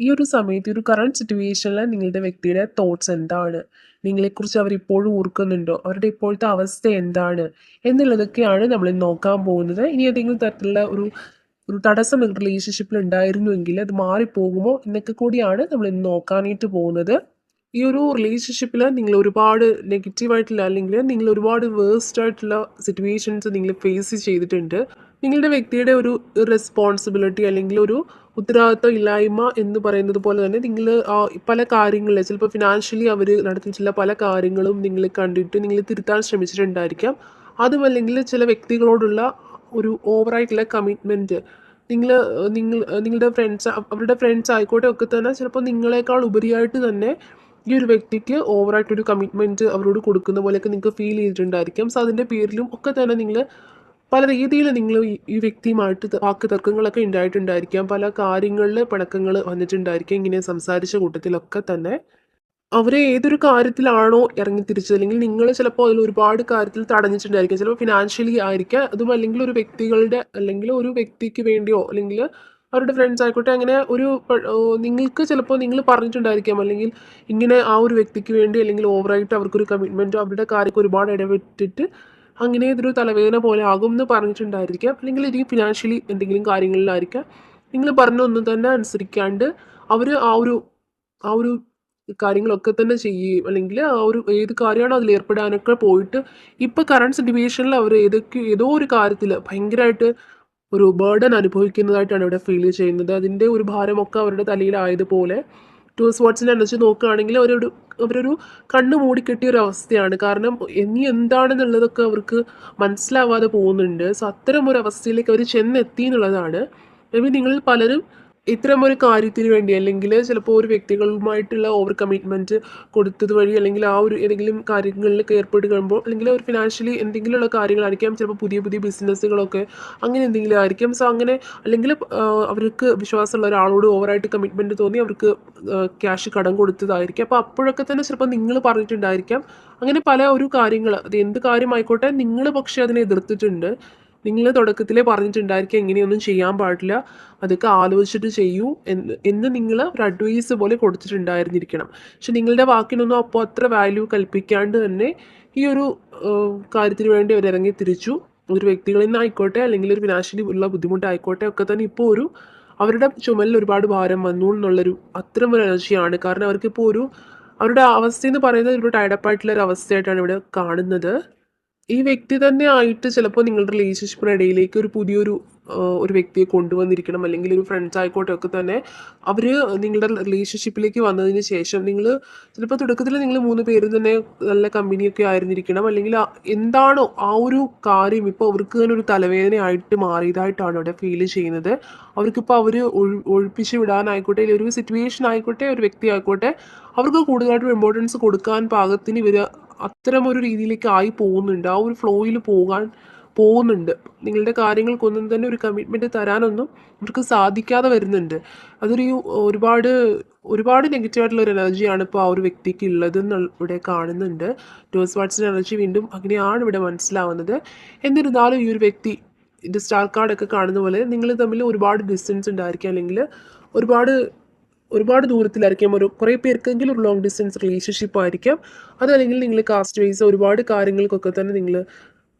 ഈ ഒരു സമയത്ത്, ഈ ഒരു കറണ്ട് സിറ്റുവേഷനിൽ നിങ്ങളുടെ വ്യക്തിയുടെ തോട്ട്സ് എന്താണ്? നിങ്ങളെക്കുറിച്ച് അവരിപ്പോഴും ഓർക്കുന്നുണ്ടോ? അവരുടെ ഇപ്പോഴത്തെ അവസ്ഥ എന്താണ്? എന്നുള്ളതൊക്കെയാണ് നമ്മൾ നോക്കാൻ പോകുന്നത്. ഇനി ഏതെങ്കിലും തരത്തിലുള്ള ഒരു ഒരു തടസ്സം റിലേഷൻഷിപ്പിൽ ഉണ്ടായിരുന്നുവെങ്കിൽ അത് മാറിപ്പോകുമോ എന്നൊക്കെ കൂടിയാണ് നമ്മൾ ഇന്ന് നോക്കാനായിട്ട് പോകുന്നത്. ഈ ഒരു റിലേഷൻഷിപ്പിൽ നിങ്ങൾ ഒരുപാട് നെഗറ്റീവായിട്ടുള്ള അല്ലെങ്കിൽ നിങ്ങൾ ഒരുപാട് വേഴ്സ്റ്റ് ആയിട്ടുള്ള സിറ്റുവേഷൻസ് നിങ്ങൾ ഫേസ് ചെയ്തിട്ടുണ്ട്. നിങ്ങളുടെ വ്യക്തിയുടെ ഒരു റെസ്പോൺസിബിലിറ്റി അല്ലെങ്കിൽ ഒരു ഉത്തരവാദിത്തം ഇല്ലായ്മ എന്ന് പറയുന്നത് പോലെ തന്നെ നിങ്ങൾ പല കാര്യങ്ങളിൽ ചിലപ്പോൾ ഫിനാൻഷ്യലി അവർ നടത്തിയിട്ടുള്ള പല കാര്യങ്ങളും നിങ്ങൾ കണ്ടിട്ട് നിങ്ങൾ തിരുത്താൻ ശ്രമിച്ചിട്ടുണ്ടായിരിക്കാം. അതുമല്ലെങ്കിൽ ചില വ്യക്തികളോടുള്ള ഒരു ഓവറായിട്ടുള്ള കമ്മിറ്റ്മെന്റ് നിങ്ങൾ നിങ്ങൾ നിങ്ങളുടെ ഫ്രണ്ട്സ് അവരുടെ ഫ്രണ്ട്സ് ആയിക്കോട്ടെ ഒക്കെ തന്നെ ചിലപ്പോൾ നിങ്ങളെക്കാൾ ഉപരിയായിട്ട് തന്നെ ഈ ഒരു വ്യക്തിക്ക് ഓവറായിട്ടൊരു കമ്മിറ്റ്മെന്റ് അവരോട് കൊടുക്കുന്ന പോലെയൊക്കെ നിങ്ങൾക്ക് ഫീൽ ചെയ്തിട്ടുണ്ടായിരിക്കാം. സോ അതിന്റെ പേരിലും ഒക്കെ തന്നെ നിങ്ങൾ പല രീതിയിൽ നിങ്ങൾ ഈ വ്യക്തിയുമായിട്ട് വാക്ക് തർക്കങ്ങളൊക്കെ ഉണ്ടായിട്ടുണ്ടായിരിക്കാം. പല കാര്യങ്ങളിൽ പിണക്കങ്ങൾ വന്നിട്ടുണ്ടായിരിക്കാം. ഇങ്ങനെ സംസാരിച്ച കൂട്ടത്തിലൊക്കെ തന്നെ. അവരെ ഏതൊരു കാര്യത്തിലാണോ ഇറങ്ങി തിരിച്ചത് അല്ലെങ്കിൽ നിങ്ങൾ ചിലപ്പോൾ അതിൽ ഒരുപാട് കാര്യത്തിൽ തടഞ്ഞിട്ടുണ്ടായിരിക്കാം. ചിലപ്പോൾ ഫിനാൻഷ്യലി ആയിരിക്കാം. അതും അല്ലെങ്കിൽ ഒരു വ്യക്തികളുടെ അല്ലെങ്കിൽ ഒരു വ്യക്തിക്ക് വേണ്ടിയോ അല്ലെങ്കിൽ അവരുടെ ഫ്രണ്ട്സ് ആയിക്കോട്ടെ അങ്ങനെ ഒരു നിങ്ങൾക്ക് ചിലപ്പോൾ നിങ്ങൾ പറഞ്ഞിട്ടുണ്ടായിരിക്കാം അല്ലെങ്കിൽ ഇങ്ങനെ ആ ഒരു വ്യക്തിക്ക് വേണ്ടി അല്ലെങ്കിൽ ഓവറായിട്ട് അവർക്കൊരു കമ്മിറ്റ്മെന്റോ അവരുടെ കാര്യമൊക്കെ ഒരുപാട് ഇടപെട്ടിട്ട് അങ്ങനെ ഇതൊരു തലവേദന പോലെ ആകും എന്ന് പറഞ്ഞിട്ടുണ്ടായിരിക്കാം. അല്ലെങ്കിൽ എനിക്ക് ഫിനാൻഷ്യലി എന്തെങ്കിലും കാര്യങ്ങളിലായിരിക്കാം. നിങ്ങൾ പറഞ്ഞൊന്നും തന്നെ അനുസരിക്കാണ്ട് അവർ ആ ഒരു ആ ഒരു കാര്യങ്ങളൊക്കെ തന്നെ ചെയ്യുകയും അല്ലെങ്കിൽ ആ ഒരു ഏത് കാര്യമാണോ അതിൽ ഏർപ്പെടാനൊക്കെ പോയിട്ട് ഇപ്പോൾ കറണ്ട് സിറ്റുവേഷനിൽ അവർ ഏതൊക്കെ ഏതോ ഒരു കാര്യത്തിൽ ഭയങ്കരമായിട്ട് ഒരു ബർഡൻ അനുഭവിക്കുന്നതായിട്ടാണ് ഇവിടെ ഫീൽ ചെയ്യുന്നത്. അതിന്റെ ഒരു ഭാരമൊക്കെ അവരുടെ തലയിലായതുപോലെ ടൂവേഴ്സ് വാട്സിന്റെ എനർജി നോക്കുകയാണെങ്കിൽ അവരൊരു അവരൊരു കണ്ണ് മൂടിക്കെട്ടിയ ഒരു അവസ്ഥയാണ്. കാരണം ഇനി എന്താണെന്നുള്ളതൊക്കെ അവർക്ക് മനസ്സിലാവാതെ പോകുന്നുണ്ട്. സോ അത്തരം ഒരു അവസ്ഥയിലേക്ക് അവർ ചെന്നെത്തി എന്നുള്ളതാണ്. മേ ബി നിങ്ങളിൽ പലരും ഇത്തരം ഒരു കാര്യത്തിന് വേണ്ടി അല്ലെങ്കിൽ ചിലപ്പോൾ ഒരു വ്യക്തികളുമായിട്ടുള്ള ഓവർ കമ്മിറ്റ്മെന്റ് കൊടുത്തത് വഴി അല്ലെങ്കിൽ ആ ഒരു ഏതെങ്കിലും കാര്യങ്ങളിലൊക്കെ ഏർപ്പെടുമ്പോൾ അല്ലെങ്കിൽ ഒരു ഫിനാൻഷ്യലി എന്തെങ്കിലുമുള്ള കാര്യങ്ങളായിരിക്കാം. ചിലപ്പോൾ പുതിയ പുതിയ ബിസിനസ്സുകളൊക്കെ അങ്ങനെ എന്തെങ്കിലും ആയിരിക്കാം. സോ അങ്ങനെ അല്ലെങ്കിൽ അവർക്ക് വിശ്വാസമുള്ള ഒരാളോട് ഓവറായിട്ട് കമ്മിറ്റ്മെന്റ് തോന്നി അവർക്ക് ക്യാഷ് കടം കൊടുത്തതായിരിക്കും അപ്പോൾ അപ്പോഴൊക്കെ തന്നെ ചിലപ്പോൾ നിങ്ങൾ പറഞ്ഞിട്ടുണ്ടായിരിക്കാം. അങ്ങനെ പല ഒരു കാര്യങ്ങൾ അത് എന്ത് കാര്യമായിക്കോട്ടെ നിങ്ങൾ പക്ഷേ അതിനെ എതിർത്തിട്ടുണ്ട്. നിങ്ങൾ തുടക്കത്തിലേ പറഞ്ഞിട്ടുണ്ടായിരിക്കാം എങ്ങനെയൊന്നും ചെയ്യാൻ പാടില്ല. അതൊക്കെ ആലോചിച്ചിട്ട് ചെയ്യൂ എന്ന് എന്ന് നിങ്ങൾ ഒരു അഡ്വൈസ് പോലെ കൊടുത്തിട്ടുണ്ടായിരുന്നിരിക്കണം. പക്ഷെ നിങ്ങളുടെ വാക്കിനൊന്നും അപ്പോൾ അത്ര വാല്യൂ കൽപ്പിക്കാണ്ട് തന്നെ ഈ ഒരു കാര്യത്തിന് വേണ്ടി അവർ ഇറങ്ങി തിരിച്ചു. ഒരു വ്യക്തികളിൽ നിന്നായിക്കോട്ടെ അല്ലെങ്കിൽ ഒരു ഫിനാൻഷ്യലി ഉള്ള ബുദ്ധിമുട്ടായിക്കോട്ടെ ഒക്കെ തന്നെ ഇപ്പോൾ ഒരു അവരുടെ ചുമലിൽ ഒരുപാട് ഭാരം വന്നു എന്നുള്ളൊരു അത്തരം ഒരു എനർജിയാണ്. കാരണം അവർക്കിപ്പോൾ ഒരു അവരുടെ അവസ്ഥ എന്ന് പറയുന്നത് ഒരു ടൈഡപ്പായിട്ടുള്ള ഒരു അവസ്ഥയായിട്ടാണ് ഇവിടെ കാണുന്നത്. ഈ വ്യക്തി തന്നെ ആയിട്ട് ചിലപ്പോൾ നിങ്ങളുടെ റിലേഷൻഷിപ്പിന് ഇടയിലേക്ക് ഒരു പുതിയൊരു ഒരു വ്യക്തിയെ കൊണ്ടുവന്നിരിക്കണം. അല്ലെങ്കിൽ ഒരു ഫ്രണ്ട്സ് ആയിക്കോട്ടെ ഒക്കെ തന്നെ അവർ നിങ്ങളുടെ റിലേഷൻഷിപ്പിലേക്ക് വന്നതിന് ശേഷം നിങ്ങൾ ചിലപ്പോൾ തുടക്കത്തിൽ നിങ്ങൾ മൂന്ന് പേരും തന്നെ നല്ല കമ്പനിയൊക്കെ ആയിരുന്നിരിക്കണം. അല്ലെങ്കിൽ എന്താണോ ആ ഒരു കാര്യം ഇപ്പോൾ അവർക്ക് തന്നെ ഒരു തലവേദനയായിട്ട് മാറിയതായിട്ടാണ് അവിടെ ഫീൽ ചെയ്യുന്നത്. അവർക്കിപ്പോൾ അവർ ഒഴി ഒഴിപ്പിച്ച് വിടാനായിക്കോട്ടെ ഒരു സിറ്റുവേഷൻ ആയിക്കോട്ടെ ഒരു വ്യക്തി ആയിക്കോട്ടെ അവർക്ക് കൂടുതലായിട്ടും ഇമ്പോർട്ടൻസ് കൊടുക്കാൻ പാകത്തിന് ഇവർ അത്തരം ഒരു രീതിയിലേക്ക് ആയി പോകുന്നുണ്ട്. ആ ഒരു ഫ്ലോയിൽ പോകാൻ പോകുന്നുണ്ട്. നിങ്ങളുടെ കാര്യങ്ങൾക്കൊന്നും തന്നെ ഒരു കമ്മിറ്റ്മെന്റ് തരാനൊന്നും അവർക്ക് സാധിക്കാതെ വരുന്നുണ്ട്. അതൊരു ഒരുപാട് ഒരുപാട് നെഗറ്റീവായിട്ടുള്ള ഒരു എനർജിയാണ് ഇപ്പോൾ ആ ഒരു വ്യക്തിക്ക് ഉള്ളതെന്ന് ഇവിടെ കാണുന്നുണ്ട്. ടോസ് വാട്സിന്റെ എനർജി വീണ്ടും അങ്ങനെയാണ് ഇവിടെ മനസ്സിലാവുന്നത്. എന്നിരുന്നാലും ഈ ഒരു വ്യക്തി ഇത് സ്റ്റാർ കാർഡൊക്കെ കാണുന്ന പോലെ നിങ്ങൾ തമ്മിൽ ഒരുപാട് ഡിസ്റ്റൻസ് ഉണ്ടായിരിക്കുക അല്ലെങ്കിൽ ഒരുപാട് ഒരുപാട് ദൂരത്തിലായിരിക്കാം. ഒരു കുറേ പേർക്കെങ്കിലും ഒരു ലോങ് ഡിസ്റ്റൻസ് റിലേഷൻഷിപ്പ് ആയിരിക്കാം. അതല്ലെങ്കിൽ നിങ്ങൾ കാസ്റ്റ് വൈസ് ഒരുപാട് കാര്യങ്ങൾക്കൊക്കെ തന്നെ നിങ്ങൾ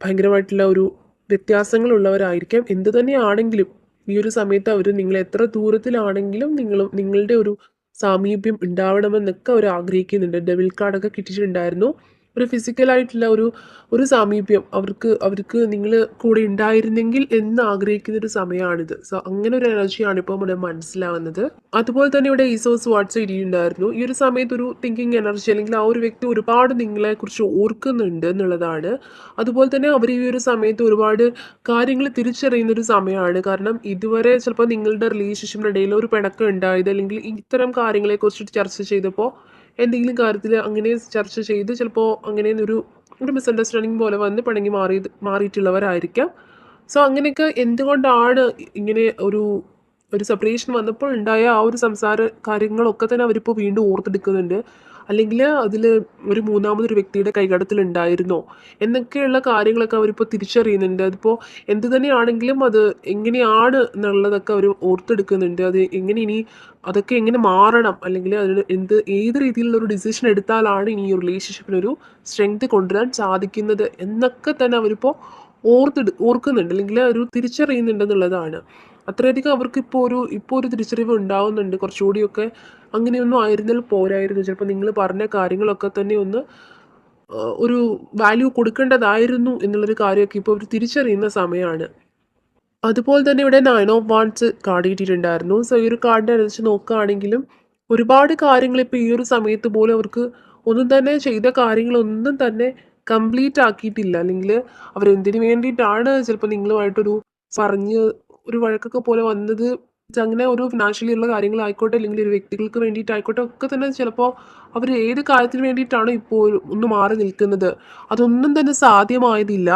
ഭയങ്കരമായിട്ടുള്ള ഒരു വ്യത്യാസങ്ങളുള്ളവരായിരിക്കാം. എന്ത് തന്നെയാണെങ്കിലും ഈ ഒരു സമയത്ത് അവർ നിങ്ങൾ എത്ര ദൂരത്തിലാണെങ്കിലും നിങ്ങൾ നിങ്ങളുടെ ഒരു സാമീപ്യം ഉണ്ടാവണമെന്നൊക്കെ അവർ ആഗ്രഹിക്കുന്നുണ്ട്. ഡെബിൾ കാർഡൊക്കെ കിട്ടിയിട്ടുണ്ടായിരുന്നു. ഒരു ഫിസിക്കലായിട്ടുള്ള ഒരു ഒരു സാമീപ്യം അവർക്ക് അവർക്ക് നിങ്ങൾ കൂടെ ഉണ്ടായിരുന്നെങ്കിൽ എന്ന് ആഗ്രഹിക്കുന്ന ഒരു സമയമാണിത്. സോ അങ്ങനെ ഒരു എനർജിയാണ് ഇപ്പോൾ നമ്മുടെ മനസ്സിലാവുന്നത്. അതുപോലെ തന്നെ ഇവിടെ ഈസോസ് വാട്സ് ഇരിയുണ്ടായിരുന്നു. ഈ ഒരു സമയത്ത് ഒരു തിങ്കിങ് എനർജി അല്ലെങ്കിൽ ആ ഒരു വ്യക്തി ഒരുപാട് നിങ്ങളെ കുറിച്ച് ഓർക്കുന്നുണ്ട് എന്നുള്ളതാണ്. അതുപോലെ തന്നെ അവർ ഈ ഒരു സമയത്ത് ഒരുപാട് കാര്യങ്ങൾ തിരിച്ചറിയുന്ന ഒരു സമയമാണ്. കാരണം ഇതുവരെ ചിലപ്പോൾ നിങ്ങളുടെ റിലേഷൻഷിപ്പിനിടയിൽ ഒരു പിണക്കം ഉണ്ടായത് അല്ലെങ്കിൽ ഇത്തരം കാര്യങ്ങളെക്കുറിച്ച് ചർച്ച ചെയ്തപ്പോൾ എന്തെങ്കിലും കാര്യത്തിൽ അങ്ങനെ ചർച്ച ചെയ്ത് ചിലപ്പോൾ അങ്ങനെ ഒരു ഒരു മിസ്അണ്ടർസ്റ്റാൻഡിങ് പോലെ വന്ന് പിണങ്ങി മാറി മാറിയിട്ടുള്ളവരായിരിക്കാം. സോ അങ്ങനെയൊക്കെ എന്തുകൊണ്ടാണ് ഇങ്ങനെ ഒരു ഒരു സെപ്പറേഷൻ വന്നപ്പോൾ ഉണ്ടായ ആ ഒരു സംസാര കാര്യങ്ങളൊക്കെ തന്നെ അവരിപ്പോൾ വീണ്ടും ഓർത്തെടുക്കുന്നുണ്ട്. അല്ലെങ്കിൽ അതിൽ ഒരു മൂന്നാമതൊരു വ്യക്തിയുടെ കൈകടത്തിൽ ഉണ്ടായിരുന്നോ എന്നൊക്കെയുള്ള കാര്യങ്ങളൊക്കെ അവരിപ്പോൾ തിരിച്ചറിയുന്നുണ്ട്. അതിപ്പോൾ എന്ത് തന്നെയാണെങ്കിലും അത് എങ്ങനെയാണ് എന്നുള്ളതൊക്കെ അവർ ഓർത്തെടുക്കുന്നുണ്ട്. അത് എങ്ങനെ ഇനി അതൊക്കെ എങ്ങനെ മാറണം? അല്ലെങ്കിൽ അതിന് എന്ത് ഏത് രീതിയിലുള്ള ഒരു ഡിസിഷൻ എടുത്താലാണ് ഇനി ഈ റിലേഷൻഷിപ്പിനൊരു സ്ട്രെങ്ത് കൊണ്ടുവരാൻ സാധിക്കുന്നത് എന്നൊക്കെ തന്നെ അവരിപ്പോൾ ഓർത്തെടു ഓർക്കുന്നുണ്ട്. അല്ലെങ്കിൽ ഒരു തിരിച്ചറിയുന്നുണ്ടെന്നുള്ളതാണ് അത്രയധികം അവർക്ക് ഇപ്പോൾ ഒരു ഇപ്പോൾ ഒരു തിരിച്ചറിവ് ഉണ്ടാവുന്നുണ്ട്. കുറച്ചുകൂടിയൊക്കെ അങ്ങനെയൊന്നും ആയിരുന്നാൽ പോരായിരുന്നു. ചിലപ്പോൾ നിങ്ങൾ പറഞ്ഞ കാര്യങ്ങളൊക്കെ തന്നെ ഒന്ന് ഒരു വാല്യൂ കൊടുക്കേണ്ടതായിരുന്നു എന്നുള്ളൊരു കാര്യമൊക്കെ ഇപ്പോൾ അവർ തിരിച്ചറിയുന്ന സമയമാണ് അതുപോലെ തന്നെ ഇവിടെ നയൻ ഓഫ് വാൺസ് കാർഡ് കിട്ടിയിട്ടുണ്ടായിരുന്നു. സോ ഈ ഒരു കാർഡിനെ അനുസരിച്ച് നോക്കുകയാണെങ്കിലും ഒരുപാട് കാര്യങ്ങൾ ഇപ്പോൾ ഈ ഒരു സമയത്ത് പോലും അവർക്ക് ഒന്നും തന്നെ ചെയ്ത കാര്യങ്ങളൊന്നും തന്നെ കംപ്ലീറ്റ് ആക്കിയിട്ടില്ല. അല്ലെങ്കിൽ അവരെന്തിനു വേണ്ടിയിട്ടാണ് ചിലപ്പോൾ നിങ്ങളുമായിട്ടൊരു പറഞ്ഞ് ഒരു വഴക്കൊക്കെ പോലെ വന്നത്. അങ്ങനെ ഒരു ഫിനാൻഷ്യലി ഉള്ള കാര്യങ്ങളായിക്കോട്ടെ അല്ലെങ്കിൽ ഒരു വ്യക്തികൾക്ക് വേണ്ടിയിട്ടായിക്കോട്ടെ ഒക്കെ തന്നെ ചിലപ്പോൾ അവർ ഏത് കാര്യത്തിന് വേണ്ടിയിട്ടാണ് ഇപ്പോൾ ഒന്ന് മാറി നിൽക്കുന്നത്. അതൊന്നും തന്നെ സാധ്യമായതില്ല.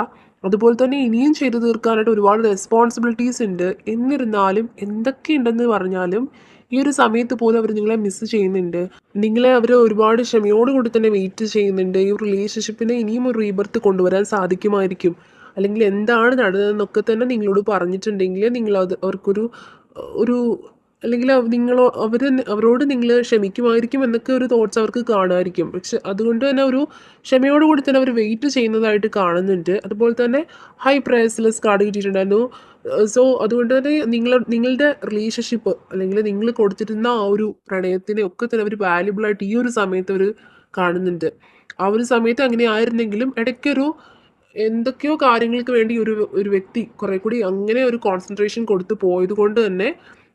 അതുപോലെ തന്നെ ഇനിയും ചെയ്തു തീർക്കാനായിട്ട് ഒരുപാട് റെസ്പോൺസിബിലിറ്റീസ് ഉണ്ട്. എന്നിരുന്നാലും എന്തൊക്കെയുണ്ടെന്ന് പറഞ്ഞാലും ഈ ഒരു സമയത്ത് പോലും അവർ നിങ്ങളെ മിസ് ചെയ്യുന്നുണ്ട്. നിങ്ങളെ അവർ ഒരുപാട് ക്ഷമയോടുകൂടി തന്നെ വെയിറ്റ് ചെയ്യുന്നുണ്ട്. ഈ റിലേഷൻഷിപ്പിനെ ഇനിയും ഒരു റീബർത്ത് കൊണ്ടുവരാൻ സാധിക്കുമായിരിക്കും. അല്ലെങ്കിൽ എന്താണ് നടന്നതെന്നൊക്കെ തന്നെ നിങ്ങളോട് പറഞ്ഞിട്ടുണ്ടെങ്കിൽ നിങ്ങൾ അത് അവർക്കൊരു ഒരു അല്ലെങ്കിൽ നിങ്ങൾ അവർ അവരോട് നിങ്ങൾ ക്ഷമിക്കുമായിരിക്കും എന്നൊക്കെ ഒരു തോട്ട്സ് അവർക്ക് കാണുമായിരിക്കും. പക്ഷെ അതുകൊണ്ട് തന്നെ ഒരു ക്ഷമയോട് കൂടി തന്നെ അവർ വെയിറ്റ് ചെയ്യുന്നതായിട്ട് കാണുന്നുണ്ട്. അതുപോലെ തന്നെ ഹൈ പ്രൈസ്ലെസ് കാർഡ് കിട്ടിയിട്ടുണ്ടായിരുന്നു. സോ അതുകൊണ്ട് തന്നെ നിങ്ങൾ നിങ്ങളുടെ റിലേഷൻഷിപ്പ് അല്ലെങ്കിൽ നിങ്ങൾ കൊടുത്തിരുന്ന ആ ഒരു പ്രണയത്തിനെ ഒക്കെ തന്നെ അവർ വാല്യുബിളായിട്ട് ഈ ഒരു സമയത്ത് അവർ കാണുന്നുണ്ട്. ആ ഒരു സമയത്ത് അങ്ങനെ ആയിരുന്നെങ്കിലും ഇടയ്ക്കൊരു എന്തൊക്കെയോ കാര്യങ്ങൾക്ക് വേണ്ടി ഒരു ഒരു വ്യക്തി കുറെ കൂടി അങ്ങനെ ഒരു കോൺസെൻട്രേഷൻ കൊടുത്ത് പോയത് കൊണ്ട് തന്നെ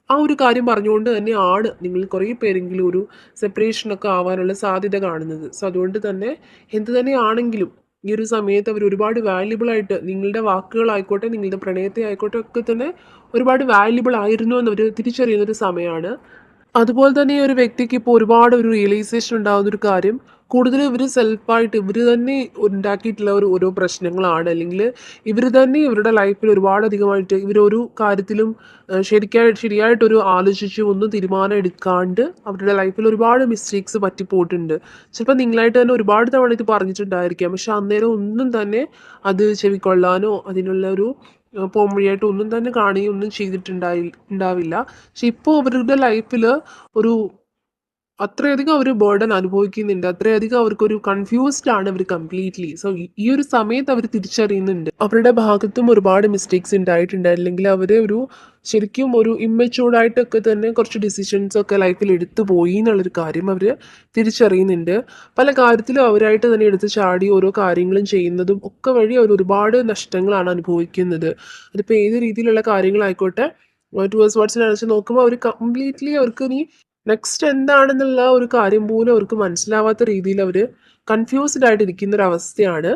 ആ ഒരു കാര്യം പറഞ്ഞുകൊണ്ട് തന്നെയാണ് നിങ്ങൾ കുറേ പേരെങ്കിലും ഒരു സെപ്പറേഷനൊക്കെ ആവാനുള്ള സാധ്യത കാണുന്നത്. സോ അതുകൊണ്ട് തന്നെ എന്ത് തന്നെയാണെങ്കിലും ഈ ഒരു സമയത്ത് അവർ ഒരുപാട് വാല്യുബിൾ ആയിട്ട് നിങ്ങളുടെ വാക്കുകളായിക്കോട്ടെ നിങ്ങളുടെ പ്രണയത്തെ ആയിക്കോട്ടെ ഒക്കെ തന്നെ ഒരുപാട് വാല്യുബിൾ ആയിരുന്നു എന്ന് അവർ തിരിച്ചറിയുന്ന ഒരു സമയമാണ് അതുപോലെ തന്നെ ഈ ഒരു വ്യക്തിക്ക് ഇപ്പോൾ ഒരുപാട് ഒരു റിയലൈസേഷൻ ഉണ്ടാകുന്ന ഒരു കാര്യം കൂടുതൽ ഇവർ സെൽഫായിട്ട് ഇവർ തന്നെ ഉണ്ടാക്കിയിട്ടുള്ള ഒരു ഓരോ പ്രശ്നങ്ങളാണ്. അല്ലെങ്കിൽ ഇവർ തന്നെ ഇവരുടെ ലൈഫിൽ ഒരുപാടധികമായിട്ട് ഇവർ ഒരു കാര്യത്തിലും ശരിക്കായി ശരിയായിട്ടൊരു ആലോചിച്ച് ഒന്നും തീരുമാനം എടുക്കാണ്ട് അവരുടെ ലൈഫിൽ ഒരുപാട് മിസ്റ്റേക്സ് പറ്റിപ്പോയിട്ടുണ്ട്. ചിലപ്പോൾ നിങ്ങളായിട്ട് തന്നെ ഒരുപാട് തവണ ഇത് പറഞ്ഞിട്ടുണ്ടായിരിക്കാം. പക്ഷെ അന്നേരം ഒന്നും തന്നെ അത് ചെവിക്കൊള്ളാനോ അതിനുള്ള ഒരു പോംവഴിയായിട്ട് ഒന്നും തന്നെ കാണുകയും ഒന്നും ചെയ്തിട്ടുണ്ടായി ഉണ്ടാവില്ല. പക്ഷെ ഇപ്പോൾ അവരുടെ ലൈഫിൽ ഒരു അത്രയധികം അവർ ബേർഡൻ അനുഭവിക്കുന്നുണ്ട്. അത്രയധികം അവർക്കൊരു കൺഫ്യൂസ്ഡ് ആണ് അവർ കംപ്ലീറ്റ്ലി സോ ഈ ഒരു സമയത്ത് അവർ തിരിച്ചറിയുന്നുണ്ട്. അവരുടെ ഭാഗത്തും ഒരുപാട് മിസ്റ്റേക്സ് ഉണ്ടായിട്ടുണ്ട്. അല്ലെങ്കിൽ അവരെ ഒരു ശരിക്കും ഒരു ഇമ്മച്ചുവർഡായിട്ടൊക്കെ തന്നെ കുറച്ച് ഡിസിഷൻസ് ഒക്കെ ലൈഫിൽ എടുത്തു പോയി എന്നുള്ളൊരു കാര്യം അവർ തിരിച്ചറിയുന്നുണ്ട്. പല കാര്യത്തിലും അവരായിട്ട് തന്നെ എടുത്ത് ചാടി ഓരോ കാര്യങ്ങളും ചെയ്യുന്നതും ഒക്കെ വഴി അവർ ഒരുപാട് നഷ്ടങ്ങളാണ് അനുഭവിക്കുന്നത്. അതിപ്പോൾ ഏത് രീതിയിലുള്ള കാര്യങ്ങളായിക്കോട്ടെ ടുവേഴ്സ് വാട്സിനെ അടച്ച് നോക്കുമ്പോൾ അവർ കംപ്ലീറ്റ്ലി അവർക്ക് ഇനി നെക്സ്റ്റ് എന്താണെന്നുള്ള ഒരു കാര്യം പോലും അവർക്ക് മനസ്സിലാവാത്ത രീതിയിൽ അവർ കൺഫ്യൂസ്ഡ് ആയിട്ട് ഇരിക്കുന്ന ഒരു അവസ്ഥയാണ്.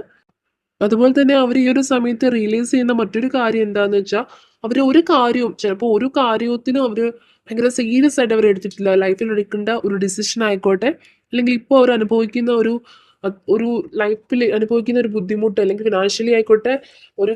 അതുപോലെ തന്നെ അവർ ഈ ഒരു സമയത്ത് റിയലൈസ് ചെയ്യുന്ന മറ്റൊരു കാര്യം എന്താന്ന് വെച്ചാൽ അവർ ഒരു കാര്യവും ചിലപ്പോൾ ഒരു കാര്യത്തിനും അവർ ഭയങ്കര സീരിയസ് ആയിട്ട് അവർ എടുത്തിട്ടില്ല. ലൈഫിൽ എടുക്കേണ്ട ഒരു ഡിസിഷൻ ആയിക്കോട്ടെ അല്ലെങ്കിൽ ഇപ്പോൾ അവർ അനുഭവിക്കുന്ന ഒരു ഒരു ലൈഫിൽ അനുഭവിക്കുന്ന ഒരു ബുദ്ധിമുട്ട് അല്ലെങ്കിൽ ഫിനാൻഷ്യലി ആയിക്കോട്ടെ ഒരു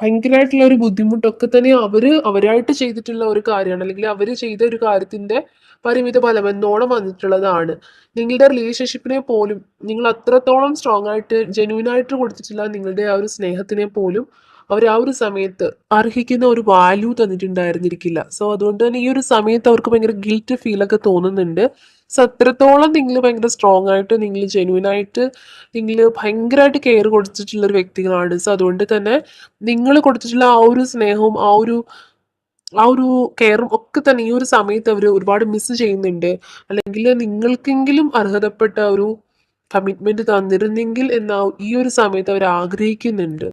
ഭയങ്കരമായിട്ടുള്ള ഒരു ബുദ്ധിമുട്ടൊക്കെ തന്നെ അവർ അവരായിട്ട് ചെയ്തിട്ടുള്ള ഒരു കാര്യമാണ്. അല്ലെങ്കിൽ അവർ ചെയ്ത ഒരു കാര്യത്തിന്റെ പരിമിത ഫലം എന്നോണം വന്നിട്ടുള്ളതാണ്. നിങ്ങളുടെ റിലേഷൻഷിപ്പിനെ പോലും നിങ്ങൾ അത്രത്തോളം സ്ട്രോങ് ആയിട്ട് ജെന്യൂൻ ആയിട്ട് കൊടുത്തിട്ടുള്ള നിങ്ങളുടെ ആ ഒരു സ്നേഹത്തിനെ പോലും അവർ ആ ഒരു സമയത്ത് അർഹിക്കുന്ന ഒരു വാല്യൂ തന്നിട്ടുണ്ടായിരുന്നിരിക്കില്ല. സോ അതുകൊണ്ട് തന്നെ ഈ ഒരു സമയത്ത് അവർക്ക് ഭയങ്കര ഗിൽറ്റ് ഫീലൊക്കെ തോന്നുന്നുണ്ട്. സോ അത്രത്തോളം നിങ്ങൾ ഭയങ്കര സ്ട്രോങ് ആയിട്ട് നിങ്ങൾ ജെന്യൂൻ ആയിട്ട് നിങ്ങൾ ഭയങ്കരമായിട്ട് കെയർ കൊടുത്തിട്ടുള്ള ഒരു വ്യക്തികളാണ്. സോ അതുകൊണ്ട് തന്നെ നിങ്ങൾ കൊടുത്തിട്ടുള്ള ആ ഒരു സ്നേഹവും ആ ഒരു ആ ഒരു കെയറും ഒക്കെ തന്നെ ഈ ഒരു സമയത്ത് അവർ ഒരുപാട് മിസ് ചെയ്യുന്നുണ്ട്. അല്ലെങ്കിൽ നിങ്ങൾക്കെങ്കിലും അർഹതപ്പെട്ട ഒരു കമ്മിറ്റ്മെന്റ് തന്നിരുന്നെങ്കിൽ എന്ന ഈ ഒരു സമയത്ത് അവർ ആഗ്രഹിക്കുന്നുണ്ട്.